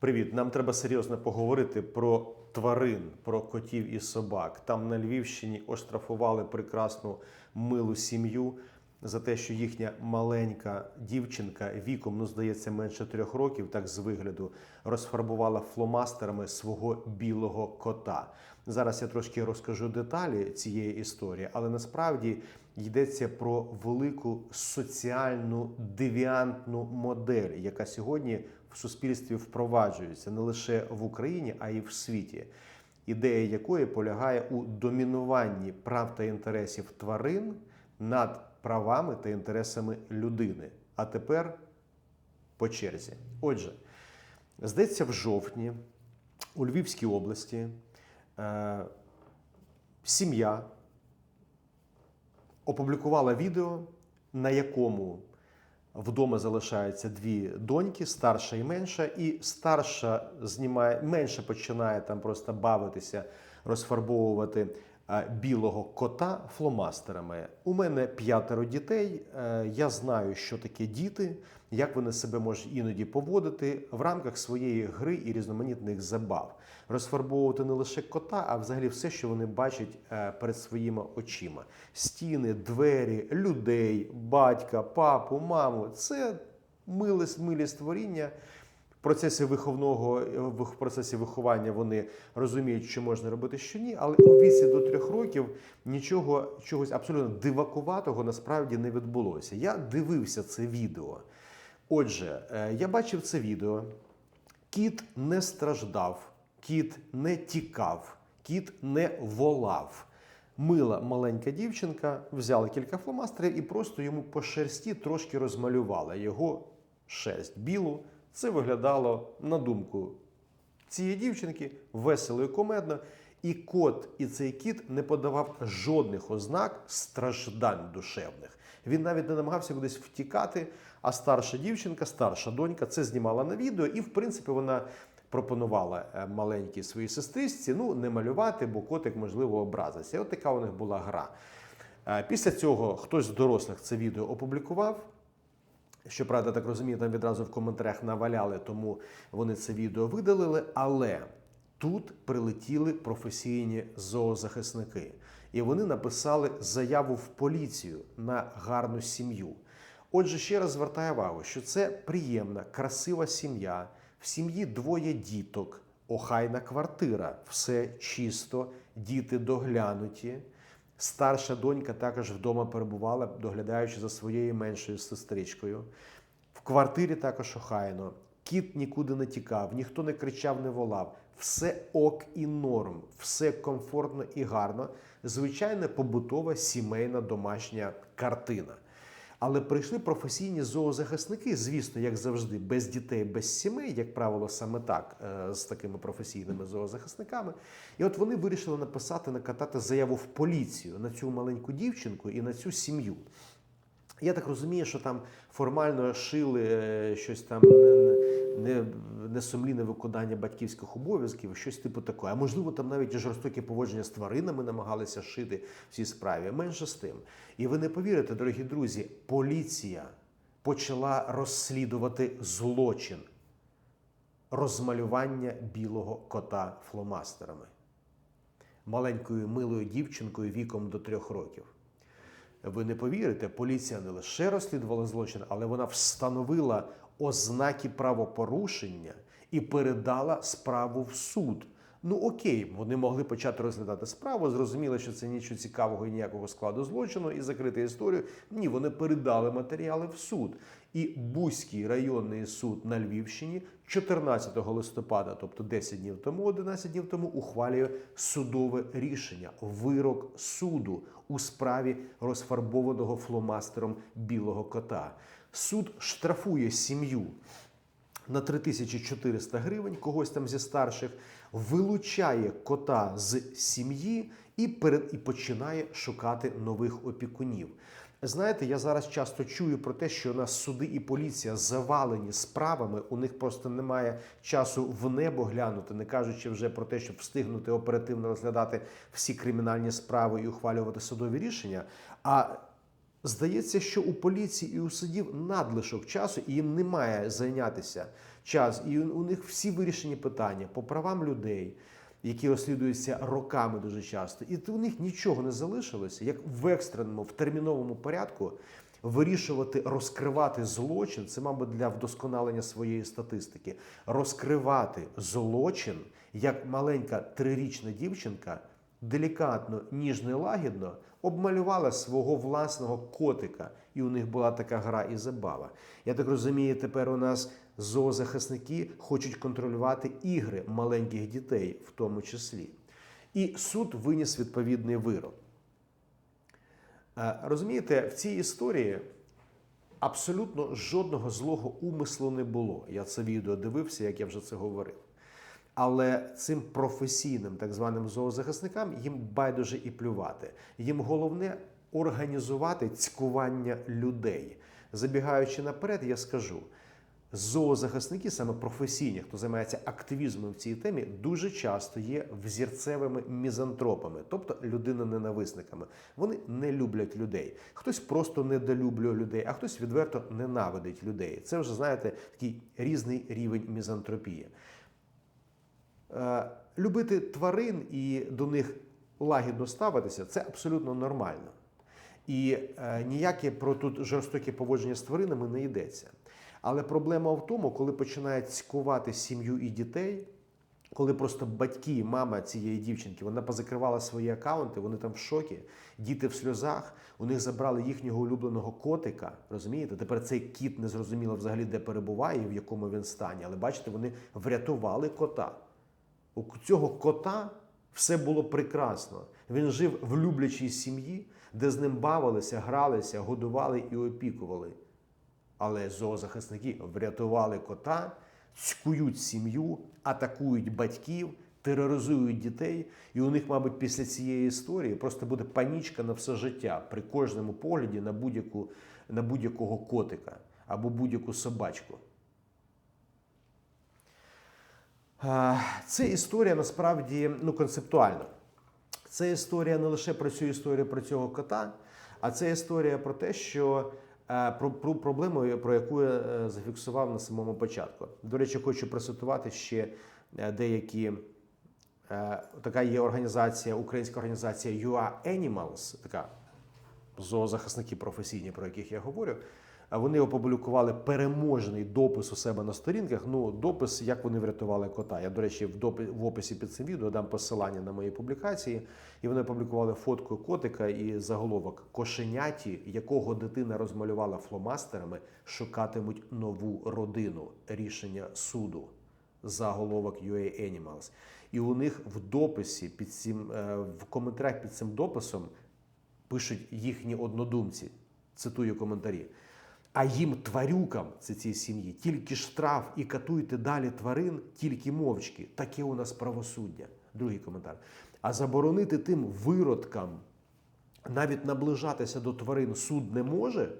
Привіт, нам треба серйозно поговорити про тварин, про котів і собак. Там на Львівщині оштрафували прекрасну милу сім'ю за те, що їхня маленька дівчинка віком, ну здається, менше трьох років, так з вигляду, розфарбувала фломастерами свого білого кота. Зараз я трошки розкажу деталі цієї історії, але насправді йдеться про велику соціальну девіантну модель, яка сьогодні в суспільстві впроваджується не лише в Україні, а й в світі. Ідея якої полягає у домінуванні прав та інтересів тварин над правами та інтересами людини. А тепер по черзі. Отже, здається, в жовтні у Львівській області е, сім'я опублікувала відео, на якому вдома залишаються дві доньки, старша і менша, і старша знімає, менше починає там просто бавитися, розфарбовувати білого кота фломастерами. У мене п'ятеро дітей. е, Я знаю, що таке діти, як вони себе можуть іноді поводити в рамках своєї гри і різноманітних забав. Розфарбовувати не лише кота, а взагалі все, що вони бачать е, перед своїми очима: стіни, двері, людей, батька, папу, маму. Це миле, милі створіння. Процесі виховного в процесі виховання вони розуміють, що можна робити, що ні, але у віці до трьох років нічого чогось абсолютно дивакуватого насправді не відбулося. Я дивився це відео. Отже, е, я бачив це відео. Кіт не страждав, кіт не тікав, кіт не волав. Мила маленька дівчинка взяла кілька фломастерів і просто йому по шерсті трошки розмалювала його шерсть білу. Це виглядало, на думку цієї дівчинки, весело і комедно. І кот, і цей кіт не подавав жодних ознак страждань душевних. Він навіть не намагався кудись втікати. А старша дівчинка, старша донька, це знімала на відео, і в принципі вона пропонувала е, маленькій своїй сестричці ну не малювати, бо котик можливо образиться. І от така у них була гра. Е, Після цього хтось з дорослих це відео опублікував. Щоправда, так розумію, там відразу в коментарях наваляли, тому вони це відео видалили. Але тут прилетіли професійні зоозахисники, і вони написали заяву в поліцію на гарну сім'ю. Отже, ще раз звертаю увагу, що це приємна, красива сім'я. В сім'ї двоє діток, охайна квартира, все чисто, діти доглянуті. Старша донька також вдома перебувала, доглядаючи за своєю меншою сестричкою. В квартирі також охайно. Кіт нікуди не тікав, ніхто не кричав, не волав. Все ок і норм, все комфортно і гарно. Звичайна побутова сімейна домашня картина. Але прийшли професійні зоозахисники, звісно, як завжди, без дітей, без сімей, як правило, саме так е, з такими професійними зоозахисниками. І от вони вирішили написати, накатати заяву в поліцію на цю маленьку дівчинку і на цю сім'ю. Я так розумію, що там формально шили е, щось там не- несумлінне виконання батьківських обов'язків, щось типу такого. А можливо, там навіть і жорстоке поводження з тваринами намагалися шити в цій справі. Менше з тим. І ви не повірите, дорогі друзі, поліція почала розслідувати злочин розмалювання білого кота фломастерами маленькою милою дівчинкою віком до трьох років. Ви не повірите, поліція не лише розслідувала злочин, але вона встановила ознаки правопорушення і передала справу в суд. Ну окей, вони могли почати розглядати справу, зрозуміли, що це нічого цікавого і ніякого складу злочину, і закрити історію. Ні, вони передали матеріали в суд. І Бузький районний суд на Львівщині 14 листопада, тобто 10 днів тому, 11 днів тому, ухвалює судове рішення, вирок суду у справі розфарбованого фломастером білого кота. Суд штрафує сім'ю на 3400 гривень, когось там зі старших, вилучає кота з сім'ї і, перед, і починає шукати нових опікунів. Знаєте, я зараз часто чую про те, що у нас суди і поліція завалені справами, у них просто немає часу в небо глянути, не кажучи вже про те, щоб встигнути оперативно розглядати всі кримінальні справи і ухвалювати судові рішення. А Здається, що у поліції і у судів надлишок часу, і їм немає зайнятися час, і у них всі вирішені питання по правам людей, які розслідуються роками дуже часто. І у них нічого не залишилося, як в екстреному, в терміновому порядку вирішувати, розкривати злочин. Це, мабуть, для вдосконалення своєї статистики. Розкривати злочин, як маленька трирічна дівчинка делікатно, ніжно і лагідно обмалювала свого власного котика, і у них була така гра і забава. Я так розумію, тепер у нас зоозахисники хочуть контролювати ігри маленьких дітей, в тому числі. І суд виніс відповідний вирок. Е, Розумієте, в цій історії абсолютно жодного злого умислу не було. Я це відео дивився, як я вже це говорив. Але цим професійним так званим зоозахисникам їм байдуже і плювати. Їм головне організувати цькування людей. Забігаючи наперед, я скажу. Зоозахисники, саме професійні, хто займається активізмом в цій темі, дуже часто є взірцевими мізантропами, тобто людиноненависниками. Вони не люблять людей. Хтось просто недолюблює людей, а хтось відверто ненавидить людей. Це вже знаєте такий різний рівень мізантропії. Е, Любити тварин і до них лагідно ставитися це абсолютно нормально. І е, ніяке про тут жорстоке поводження з тваринами не йдеться. Але проблема в тому, коли починають цькувати сім'ю і дітей, коли просто батьки, мама цієї дівчинки, вона позакривала свої акаунти, вони там в шокі, діти в сльозах, у них забрали їхнього улюбленого котика. Розумієте? Тепер цей кіт не зрозуміло взагалі, де перебуває і в якому він стані. Але бачите, вони врятували кота. У цього кота все було прекрасно. Він жив в люблячій сім'ї, де з ним бавилися, гралися, годували і опікували. Але зоозахисники врятували кота, цькують сім'ю, атакують батьків, тероризують дітей. І у них, мабуть, після цієї історії просто буде панічка на все життя при кожному погляді на будь-яку на будь-якого котика або будь-яку собачку. Е, Це історія насправді ну, концептуальна. Це історія не лише про цю історію про цього кота, а це історія про те, що е, про, про проблему, про яку я е, зафіксував на самому початку. До речі, хочу процитувати ще е, деякі. е, Така є організація, українська організація UA Animals, така зоозахисники професійні, про яких я говорю. Вони опублікували переможний допис у себе на сторінках. Ну, допис, як вони врятували кота. Я, до речі, в допи в описі під цим відео дам посилання на мої публікації. І вони опублікували фотку котика і заголовок Кошеняті, якого дитина розмалювала фломастерами, шукатимуть нову родину. Рішення суду. Заголовок UA Animals. І у них в дописі під цим е, в коментарях під цим дописом пишуть їхні однодумці. Цитую коментарі. А їм тварюкам, це цій сім'ї, тільки штраф і катуйте далі тварин, тільки мовчки. Таке у нас правосуддя. Другий коментар. А заборонити тим виродкам навіть наближатися до тварин суд не може.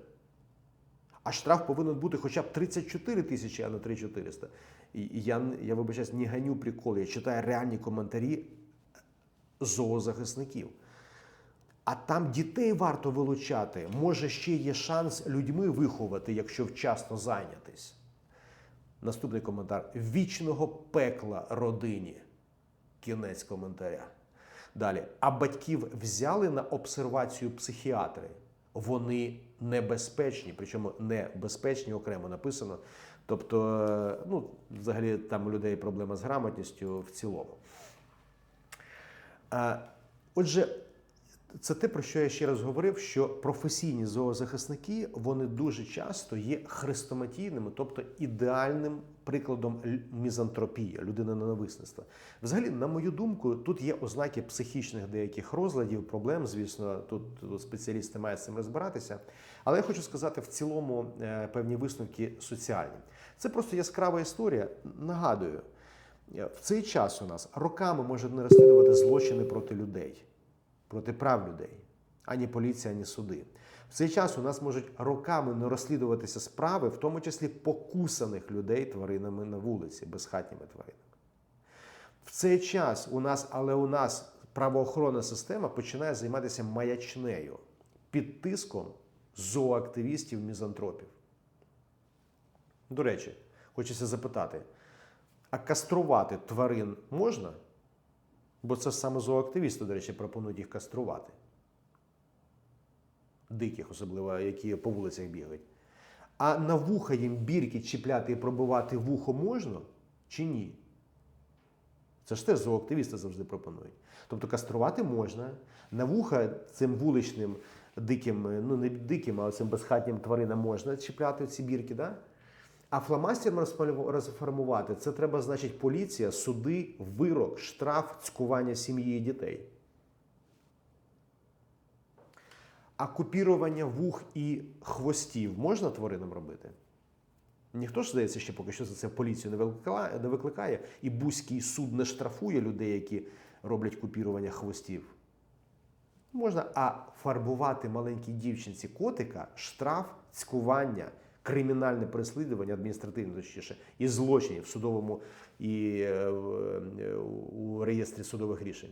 А штраф повинен бути хоча б 34 тисячі, а не 3400. І і я, я вибачаюсь, не ганю прикол, я читаю реальні коментарі зоозахисників. А там дітей варто вилучати. Може, ще є шанс людьми виховати, якщо вчасно зайнятись. Наступний коментар: вічного пекла родині. Кінець коментаря. Далі. А батьків взяли на обсервацію психіатри. Вони небезпечні, причому небезпечні окремо написано. Тобто, е, ну, взагалі, там у людей проблема з грамотністю в цілому. Е, Отже, це те, про що я ще раз говорив, що професійні зоозахисники вони дуже часто є хрестоматійними, тобто ідеальним прикладом мізантропії, людиноненависництва. Взагалі, на мою думку, тут є ознаки психічних деяких розладів, проблем. Звісно, тут, спеціалісти мають з цим розбиратися. Але я хочу сказати в цілому е, певні висновки соціальні. Це просто яскрава історія. Нагадую, е, в цей час у нас роками можуть не розслідувати злочини проти людей проти прав людей, ані поліція, ані суди. В цей час у нас можуть роками не розслідуватися справи, в тому числі покусаних людей тваринами на вулиці, безхатніми тваринами. В цей час у нас, але у нас правоохоронна система починає займатися маячнею під тиском зооактивістів, мізантропів. До речі, Хочеться запитати: а каструвати тварин можна? Бо це саме зооактивісти, до речі, пропонують їх каструвати. Диких, особливо, які по вулицях бігають. А на вуха їм бірки чіпляти і пробивати вухо можна чи ні? Це ж теж зооактивісти завжди пропонують. Тобто каструвати можна, на вуха цим вуличним диким, ну не диким, а цим безхатнім тваринам можна чіпляти ці бірки, да? А фломастером розформувати це треба, значить, поліція, суди, вирок, штраф, цькування сім'ї і дітей. А купірування вух і хвостів можна тваринам робити? Ніхто ж, здається, ще поки що за це поліцію не викликає, і Бузький суд не штрафує людей, які роблять купірування хвостів. Можна, а фарбувати маленькій дівчинці котика штраф, цькування, кримінальне переслідування, адміністративне точніше, і злочинів в судовому і е, е, у реєстрі судових рішень.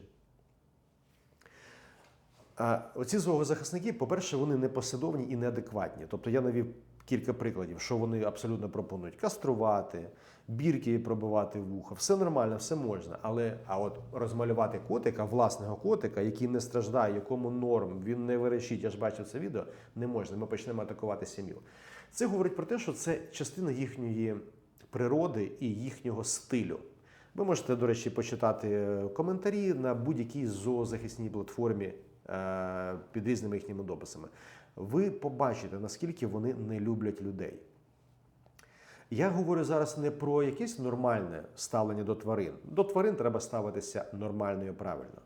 А оці зоозахисники, по-перше, вони непослідовні і неадекватні. Тобто я навів кілька прикладів, що вони абсолютно пропонують: каструвати, бірки пробивати в вуха. Все нормально, все можна. Але а от розмалювати котика, власного котика, який не страждає, якому норм, він не верещить, я ж бачив це відео, не можна. Ми почнемо атакувати сім'ю. Це говорить про те, що це частина їхньої природи і їхнього стилю. Ви можете, до речі, почитати е, коментарі на будь-якій зоозахисній платформі е, під різними їхніми дописами. Ви побачите, наскільки вони не люблять людей. Я говорю зараз не про якесь нормальне ставлення до тварин. До тварин треба ставитися нормально і правильно.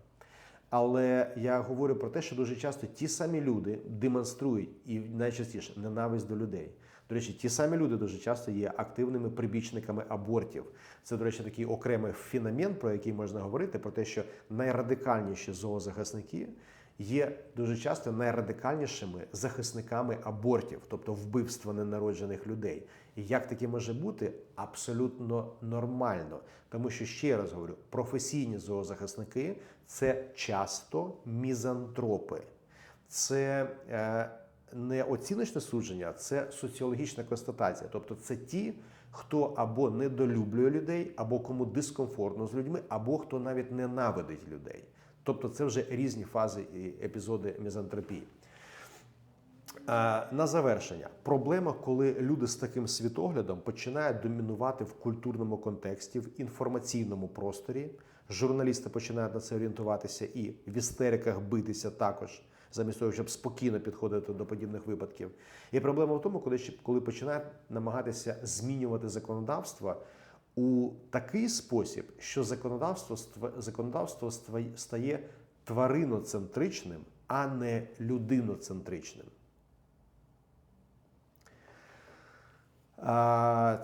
Але я говорю про те, що дуже часто ті самі люди демонструють і найчастіше ненависть до людей. До речі, ті самі люди дуже часто є активними прибічниками абортів. Це, до речі, такий окремий феномен, про який можна говорити, про те, що найрадикальніші зоозахисники є дуже часто найрадикальнішими захисниками абортів, тобто вбивства ненароджених людей. І як таке може бути? Абсолютно нормально. Тому що ще раз говорю, професійні зоозахисники це часто мізантропи. Це е, не оціночне судження, це соціологічна констатація. Тобто, це ті, хто або недолюблює людей, або кому дискомфортно з людьми, або хто навіть ненавидить людей. Тобто, це вже різні фази і епізоди мізантропії. Е, На завершення, проблема, коли люди з таким світоглядом починають домінувати в культурному контексті, в інформаційному просторі. Журналісти починають на це орієнтуватися і в істериках битися також, замість того, щоб спокійно підходити до подібних випадків. І проблема в тому, коли, коли починають намагатися змінювати законодавство у такий спосіб, що законодавство, законодавство стає твариноцентричним, а не людиноцентричним.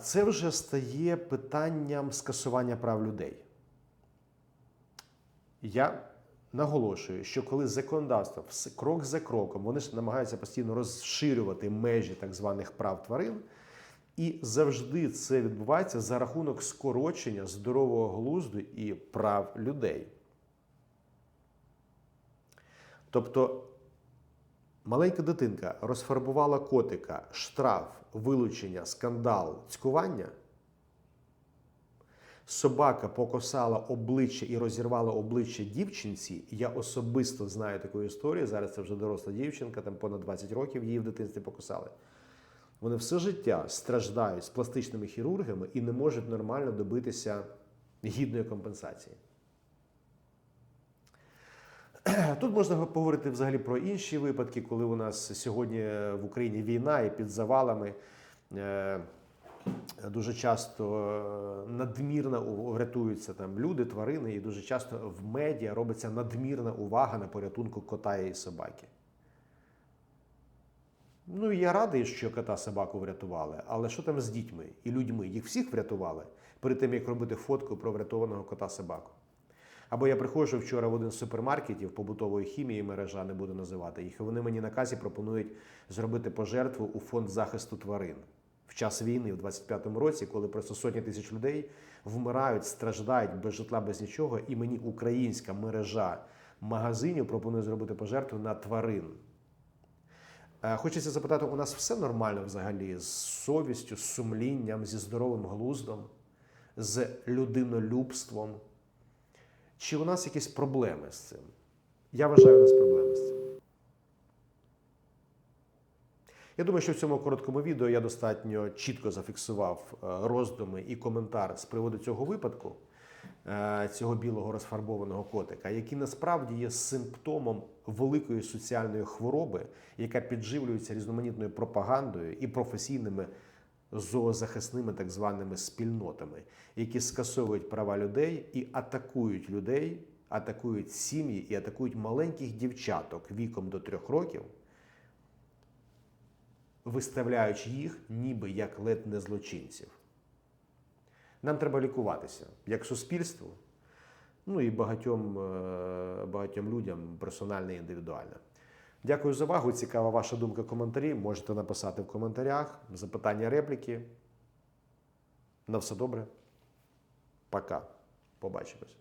Це вже стає питанням скасування прав людей. Я наголошую, що коли законодавство крок за кроком, вони ж намагаються постійно розширювати межі так званих прав тварин, і завжди це відбувається за рахунок скорочення здорового глузду і прав людей. Тобто маленька дитинка розфарбувала котика, штраф, вилучення, скандал, цькування. Собака покосала обличчя і розірвала обличчя дівчинці. Я особисто знаю таку історію. Зараз це вже доросла дівчинка, там понад 20 років її в дитинстві покосали. Вони все життя страждають з пластичними хірургами і не можуть нормально добитися гідної компенсації. Тут можна поговорити взагалі про інші випадки, коли у нас сьогодні в Україні війна і під завалами е, дуже часто е, надмірно врятуються там люди, тварини, і дуже часто в медіа робиться надмірна увага на порятунку кота і собаки. Ну, я радий, що кота собаку врятували, але що там з дітьми і людьми? Їх всіх врятували перед тим, як робити фотку про врятованого кота собаку. Або я приходжу вчора в один з супермаркетів побутової хімії мережа, не буду називати їх. і Вони мені на казі пропонують зробити пожертву у фонд захисту тварин в час війни, в 25-му році, коли просто сотні тисяч людей вмирають, страждають без житла, без нічого. І мені українська мережа магазинів пропонує зробити пожертву на тварин. Е, Хочеться запитати, у нас все нормально взагалі з совістю, з сумлінням, зі здоровим глуздом, з людинолюбством? Чи у нас якісь проблеми з цим? Я вважаю, у нас проблеми з цим. Я думаю, що в цьому короткому відео я достатньо чітко зафіксував е, роздуми і коментар з приводу цього випадку, цього білого розфарбованого котика, який насправді є симптомом великої соціальної хвороби, яка підживлюється різноманітною пропагандою і професійними зоозахисними так званими спільнотами, які скасовують права людей і атакують людей, атакують сім'ї і атакують маленьких дівчаток віком до трьох років виставляючи їх ніби як ледь не злочинців. Нам треба лікуватися як суспільству, ну і багатьом, е, багатьом людям персонально і індивідуально. Дякую за увагу. Цікава ваша думка, коментарі. Можете написати в коментарях, запитання, репліки. На все добре. Пока. Побачимось.